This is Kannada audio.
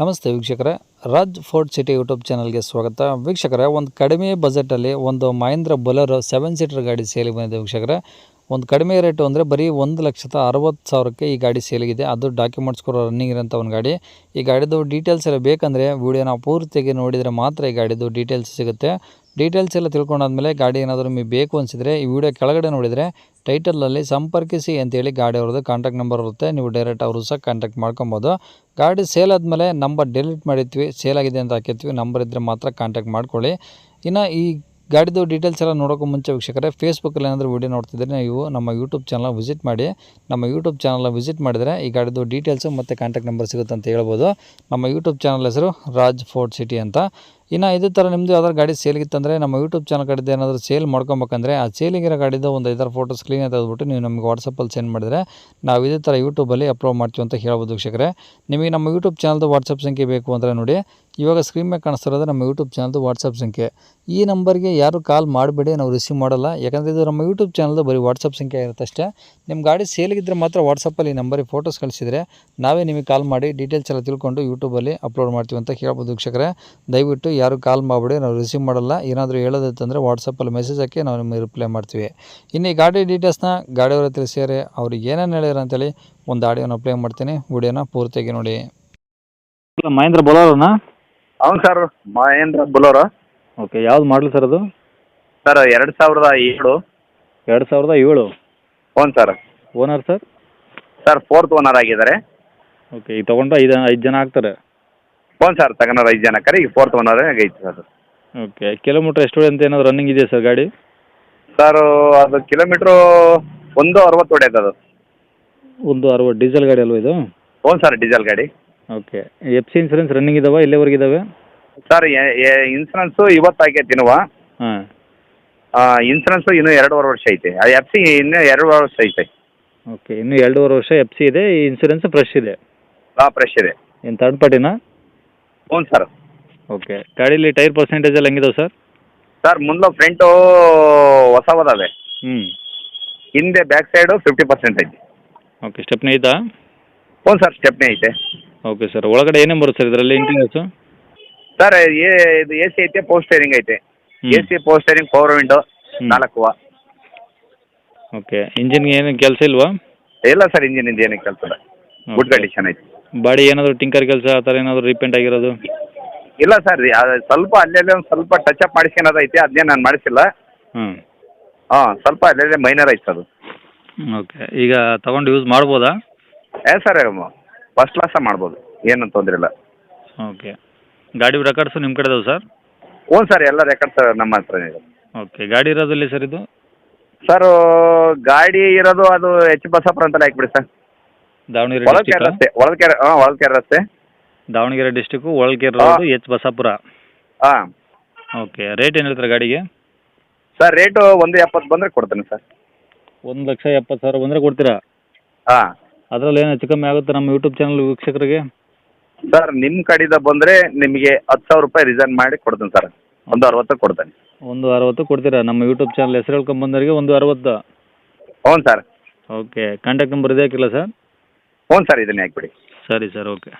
ನಮಸ್ತೆ ವೀಕ್ಷಕರೇ, ರಾಜ್ ಫೋರ್ಟ್ ಸಿಟಿ ಯೂಟ್ಯೂಬ್ ಚಾನಲ್ಗೆ ಸ್ವಾಗತ. ವೀಕ್ಷಕರೇ, ಒಂದು ಕಡಿಮೆ ಬಜೆಟಲ್ಲಿ ಒಂದು ಮಹೇಂದ್ರ ಬೊಲೆರೋ ಸೆವೆನ್ ಸೀಟರ್ ಗಾಡಿ ಸೇಲಿಗೆ ಬಂದಿದೆ ವೀಕ್ಷಕರೇ. ಒಂದು ಕಡಿಮೆ ರೇಟು ಅಂದರೆ ಬರೀ ಒಂದು ಲಕ್ಷದ ಅರವತ್ತು ಸಾವಿರಕ್ಕೆ ಈ ಗಾಡಿ ಸೇಲಿಗಿದೆ. ಅದು ಡಾಕ್ಯುಮೆಂಟ್ಸ್ ಕೂಡ ರನ್ನಿಂಗ್ ಇರೋಂಥ ಒಂದು ಗಾಡಿ. ಈ ಗಾಡಿದು ಡೀಟೇಲ್ಸ್ ಎಲ್ಲ ಬೇಕಂದರೆ ವೀಡಿಯೋನ ಪೂರ್ತಿಯಾಗಿ ನೋಡಿದರೆ ಮಾತ್ರ ಈ ಗಾಡಿದು ಡೀಟೇಲ್ಸ್ ಸಿಗುತ್ತೆ. ಡೀಟೇಲ್ಸ್ ಎಲ್ಲ ತಿಳ್ಕೊಂಡಾದ್ಮೇಲೆ ಗಾಡಿ ಏನಾದರೂ ನಿಮಗೆ ಬೇಕು ಅನಿಸಿದರೆ ಈ ವಿಡಿಯೋ ಕೆಳಗಡೆ ನೋಡಿದರೆ ಟೈಟಲಲ್ಲಿ ಸಂಪರ್ಕಿಸಿ ಅಂತೇಳಿ ಗಾಡಿ ಅವ್ರದ್ದು ಕಾಂಟ್ಯಾಕ್ಟ್ ನಂಬರ್ ಇರುತ್ತೆ. ನೀವು ಡೈರೆಕ್ಟ್ ಅವರು ಸಹ ಕಾಂಟ್ಯಾಕ್ಟ್ ಮಾಡ್ಕೊಬೋದು. ಗಾಡಿ ಸೇಲ್ ಆದಮೇಲೆ ನಂಬರ್ ಡೆಲೀಟ್ ಮಾಡಿರ್ತೀವಿ. ಸೇಲ್ ಆಗಿದೆ ಅಂತ ಹಾಕಿರ್ತೀವಿ. ನಂಬರ್ ಇದ್ದರೆ ಮಾತ್ರ ಕಾಂಟ್ಯಾಕ್ಟ್ ಮಾಡ್ಕೊಳ್ಳಿ. ಇನ್ನು ಈ ಗಾಡಿದು ಡೀಟೇಲ್ಸ್ ಎಲ್ಲ ನೋಡೋಕ್ಕೂ ಮುಂಚೆ ವೀಕ್ಷಕರೇ ಫೇಸ್ಬುಕ್ಕಲ್ಲಿ ಏನಾದರೂ ವೀಡಿಯೋ ನೋಡ್ತಿದ್ರೆ ನೀವು ನಮ್ಮ ಯೂಟ್ಯೂಬ್ ಚಾನಲ್ ವಿಸಿಟ್ ಮಾಡಿ. ನಮ್ಮ ಯೂಟ್ಯೂಬ್ ಚಾನಲ್ ವಿಸಿಟ್ ಮಾಡಿದರೆ ಈ ಗಾಡಿದು ಡೀಟೇಲ್ಸು ಮತ್ತು ಕಾಂಟ್ಯಾಕ್ಟ್ ನಂಬರ್ ಸಿಗುತ್ತೆ ಅಂತ ಹೇಳ್ಬೋದು. ನಮ್ಮ ಯೂಟ್ಯೂಬ್ ಚಾನಲ್ ಹೆಸರು ರಾಜ್ ಫೋರ್ಟ್ ಸಿಟಿ ಅಂತ. ಇನ್ನು ಇದೇ ಥರ ನಿಮ್ಮದು ಯಾವ್ದಾದ್ರು ಗಾಡಿ ಸೇಲ್ಗಿತ್ತಂದರೆ ನಮ್ಮ ಯೂಟ್ಯೂಬ್ ಚಾನಲ್ ಕಡೆದು ಏನಾದರೂ ಸೇಲ್ ಮಾಡ್ಕೊಬೇಕಂದ್ರೆ ಆ ಸೇಲಿಗಿರೋ ಗಾಡಿದು ಒಂದು ಐದಾರು ಫೋಟೋಸ್ ಕ್ಲೀನಾಗಿ ತೆಗೆದುಬಿಟ್ಟು ನೀವು ನಮಗೆ ವಾಟ್ಸಪ್ಪಲ್ಲಿ ಸೆಂಡ್ ಮಾಡಿದರೆ ನಾವು ಇದೇ ಥರ ಯೂಟ್ಯೂಬಲ್ಲಿ ಅಪ್ಲೋಡ್ ಮಾಡ್ತೀವಿ ಅಂತ ಹೇಳ್ಬೋದು ವೀಕ್ಷಕರೇ. ನಿಮಗೆ ನಮ್ಮ ಯೂಟ್ಯೂಬ್ ಚಾನಲ್ದು ವಾಟ್ಸಪ್ ಸಂಖ್ಯೆ ಬೇಕು ಅಂದರೆ ನೋಡಿ, ಇವಾಗ ಸ್ಕ್ರೀನ್ ಮೇಲೆ ಕಾಣಿಸ್ತಿರೋದು ನಮ್ಮ ಯೂಟ್ಯೂಬ್ ಚಾನಲ್ದು ವಾಟ್ಸಪ್ ಸಂಖ್ಯೆ. ಈ ನಂಬರ್ಗೆ ಯಾರು ಕಾಲ್ ಮಾಡಬೇಡಿ ನಾವು ರಿಸೀವ್ ಮಾಡಲ್ಲ, ಯಾಕಂದರೆ ಇದು ನಮ್ಮ ಯೂಟ್ಯೂಬ್ ಚಾನಲ್ದು ಬರೀ ವಾಟ್ಸಪ್ ಸಂಖ್ಯೆ ಇರುತ್ತೆ ಅಷ್ಟೇ. ನಿಮ್ಮ ಗಾಡಿ ಸೇಲ್ಗಿದ್ರೆ ಮಾತ್ರ ವಾಟ್ಸಪ್ಪಲ್ಲಿ ಈ ನಂಬರಿಗೆ ಫೋಟೋಸ್ ಕಳಿಸಿದರೆ ನಾವೇ ನಿಮಗೆ ಕಾಲ್ ಮಾಡಿ ಡೀಟೇಲ್ಸ್ ಎಲ್ಲ ತಿಳ್ಕೊಂಡು ಯೂಟ್ಯೂಬಲ್ಲಿ ಅಪ್ಲೋಡ್ ಮಾಡ್ತೀವಿ ಅಂತ ಹೇಳ್ಬೋದು ವೀಕ್ಷಕರೇ. ದಯವಿಟ್ಟು ಯಾರು ಕಾಲ್ ಮಾಡಬೇಡಿ ನಾವು ರಿಸೀವ್ ಮಾಡಲ್ಲ ಏನಾದರೂ ಹೇಳೋದಿತ್ತಂದರೆ ವಾಟ್ಸಪ್ಪಲ್ಲಿ ಮೆಸೇಜ್ ಹಾಕಿ ನಾವು ನಿಮಗೆ ರಿಪ್ಲೈ ಮಾಡ್ತೀವಿ ಇನ್ನು ಈ ಗಾಡಿ ಡೀಟೇಲ್ಸ್ನ ಗಾಡಿಯವರ ತಿಳಿಸಿದರೆ ಅವ್ರಿಗೆ ಏನೇನು ಹೇಳ್ಯಾರ ಅಂತೇಳಿ ಒಂದು ಆಡಿಯೋನ ಪ್ಲೇ ಮಾಡ್ತೀನಿ ವಿಡಿಯೋನ ಪೂರ್ತಿಯಾಗಿ ನೋಡಿ ಮಹೇಂದ್ರ ಬೊಲೋರೋನಾ అవును సార్ మహేంద్ర బులోరో ಓಕೆ ಯಾವ್ದು ಮಾಡಲು ಸರ್ ಅದು ಸರ್ ಎರಡು ಸಾವಿರದ ಏಳು ಎರಡು ಸಾವಿರದ ಏಳು ಹ್ಞೂ sir owner sir sir fourth owner ಆಗಿದ್ದಾರೆ ಓಕೆ ಈಗ ತೊಗೊಂಡು ಐದು ಐದು ಜನ ಆಗ್ತಾರೆ ಹ್ಞೂ ಸರ್ ತಗೊಂಡವ್ರು ಐದು ಜನ ಕರೆ ಈಗ ಫೋರ್ತ್ ಐತೆ ಸರ್ ಓಕೆ ಕಿಲೋಮೀಟ್ರ್ ಎಷ್ಟು ಅಂತ ಏನಾದ್ರು ರನ್ನಿಂಗ್ ಇದೆಯಾ ಸರ್ ಗಾಡಿ? ಸರ್ ಅದು ಕಿಲೋಮೀಟ್ರು ಒಂದು ಅರವತ್ತು ಹೊಡೆಯೋದು ಅದು. ಒಂದು ಅರವತ್ತು ಡೀಸೆಲ್ ಗಾಡಿ ಅಲ್ವಾ ಇದು? ಹ್ಞೂ ಸರ್ ಡೀಸೆಲ್ ಗಾಡಿ. Okay F C insurance running ಇದಾವೆ ಇಲ್ಲಿವರೆಗೆ ಇದಾವೆ? ಸರ್ ಇನ್ಸೂರೆನ್ಸು ಇವತ್ತು ಆಗೈತೆ ಇನ್ನುವ ಹಾಂ. ಇನ್ಸೂರೆನ್ಸು ಇನ್ನೂ ಎರಡೂವರೆ ವರ್ಷ ಐತೆ. ಎಫ್ ಸಿ ಇನ್ನೂ ಎರಡೂವರೆ ವರ್ಷ ಐತೆ. ಓಕೆ ಇನ್ನೂ ಎರಡೂವರೆ ವರ್ಷ ಎಫ್ ಸಿ ಇದೆ ಇನ್ಸೂರೆನ್ಸ್ ಫ್ರೆಶ್ ಇದೆ? ಹಾಂ ಫ್ರೆಶ್ ಇದೆ. ಏನು ಥರ್ಡ್ ಪಾರ್ಟಿನಾ ಹ್ಞೂ ಸರ್. ಓಕೆ. ಗಾಡೀಲಿ ಟೈರ್ ಪರ್ಸೆಂಟೇಜ್ ಎಲ್ಲ ಹೆಂಗಿದಾವೆ ಸರ್? ಸರ್ ಮುಂದೆ ಫ್ರಂಟು ಹೊಸವದಾವೆ ಹ್ಞೂ. ಹಿಂದೆ ಬ್ಯಾಕ್ ಸೈಡು ಫಿಫ್ಟಿ ಪರ್ಸೆಂಟ್ ಐತೆ ಓಕೆ ಸ್ಟೆಪ್ನಿ ಐತಾ? ಹ್ಞೂ ಸರ್ ಸ್ಟೆಪ್ನೇ ಐತೆ. ಓಕೆ ಸರ್ ಒಳಗಡೆ ಏನೇನು ಬರುತ್ತೆ ಸರ್ ಇದರಲ್ಲಿ ಇಂಟೀರಿಯರ್ಸು ಸರ್ ಏ ಇದು ಎ ಸಿ ಐತೆ ಪೋಸ್ಟ್ ಸ್ಟೇರಿಂಗ್ ಐತೆ. ಹ್ಮ್. A C power steering power window hmm. ನಾಲ್ಕು ಓಕೆ ಇಂಜಿನ್ಗೆ ಏನು ಕೆಲಸ ಇಲ್ವಾ? ಇಲ್ಲ ಸರ್ ಇಂಜಿನ್ ಇಂದ ಏನಕ್ಕೆ ಕೆಲಸ ಗುಡ್ ಕಂಡೀಷನ್ ಐತೆ. ಬಾಡಿ ಏನಾದರೂ ಟಿಂಕರ್ ಕೆಲಸ ಆ ಥರ ಏನಾದರೂ ರೀಪೇಂಟ್ ಆಗಿರೋದು? ಇಲ್ಲ ಸರ್ ಸ್ವಲ್ಪ ಅಲ್ಲಲ್ಲೇ ಒಂದು ಸ್ವಲ್ಪ ಟಚ್ ಅಪ್ ಮಾಡಿಸ್ಕೊಳೋದು ಐತೆ ಅದನ್ನೇ ನಾನು ಮಾಡಿಸಿಲ್ಲ. ಹ್ಞೂ ಹಾಂ ಸ್ವಲ್ಪ ಅಲ್ಲಲ್ಲೇ ಮೈನರ್ ಐತೆ ಅದು. ಓಕೆ ಈಗ ತಗೊಂಡು ಯೂಸ್ ಮಾಡ್ಬೋದಾ? ಏ ಸರ್ ಫಸ್ಟ್ ಕ್ಲಾಸ ಮಾಡ್ಬೋದು ಏನು ತೊಂದರೆ ಇಲ್ಲ. ಓಕೆ ಗಾಡಿ ರೆಕಾರ್ಡ್ಸು ನಿಮ್ಮ ಕಡೆ ಇದಾವೆ ಸರ್? ಹ್ಞೂ ಸರ್ ಎಲ್ಲ ರೆಕಾರ್ಡ್ಸ್ ನಮ್ಮ ಹತ್ರನೇ ಇದೆ. ಓಕೆ ಗಾಡಿ ಇರೋದಲ್ಲಿ ಸರ್ ಇದು? ಸರ್ ಗಾಡಿ ಇರೋದು ಅದು ಎಚ್ ಬಸಾಪುರ ಅಂತಲೇ ಹಾಕ್ಬಿಡಿ ಸರ್. ದಾವಣಗೆರೆ ಒಳಲ್ಕೆರೆ ರಸ್ತೆ ಒಳಲ್ಕೆರೆ ಹಾಂ ಒಳಲ್ಕೆರೆ ರಸ್ತೆ. Davanagere district Holalkere road H Basapura. ಹಾಂ. ಓಕೆ ರೇಟ್ ಏನು ಹೇಳ್ತಾರೆ ಗಾಡಿಗೆ? ಸರ್ ರೇಟು ಒಂದು ಎಪ್ಪತ್ತು ಬಂದರೆ ಕೊಡ್ತೇನೆ ಸರ್. ಒಂದು ಲಕ್ಷ ಎಪ್ಪತ್ತು ಸಾವಿರ ಬಂದರೆ ಕೊಡ್ತೀರಾ? ಹಾಂ. ಅದರಲ್ಲಿ ಏನು ಹೆಚ್ಚು ಕಮ್ಮಿ ಆಗುತ್ತೆ ನಮ್ಮ ಯೂಟ್ಯೂಬ್ ಚಾನಲ್ ವೀಕ್ಷಕರಿಗೆ? ಸರ್ ನಿಮ್ಮ ಕಡೆಯಿಂದ ಬಂದರೆ ನಿಮಗೆ ಹತ್ತು ಸಾವಿರ ರೂಪಾಯಿ ರಿಸೈನ್ ಮಾಡಿ ಕೊಡ್ತೀನಿ ಸರ್. ಒಂದು ಅರವತ್ತು ಕೊಡ್ತೇನೆ. ಒಂದು ಅರವತ್ತು ಕೊಡ್ತೀರಾ? ನಮ್ಮ ಯೂಟ್ಯೂಬ್ ಚಾನಲ್ ಹೆಸರು ಹೇಳ್ಕೊಂಬಂದವರಿಗೆ ಒಂದು ಅರವತ್ತು. ಹ್ಞೂ ಸರ್. ಓಕೆ ಕಾಂಟ್ಯಾಕ್ಟ್ ನಂಬರ್ ಇದೆ ಹಾಕಿಲ್ಲ ಸರ್? ಹ್ಞೂ ಸರ್ ಇದನ್ನೇ ಹಾಕ್ಬಿಡಿ. ಸರಿ ಸರ್ ಓಕೆ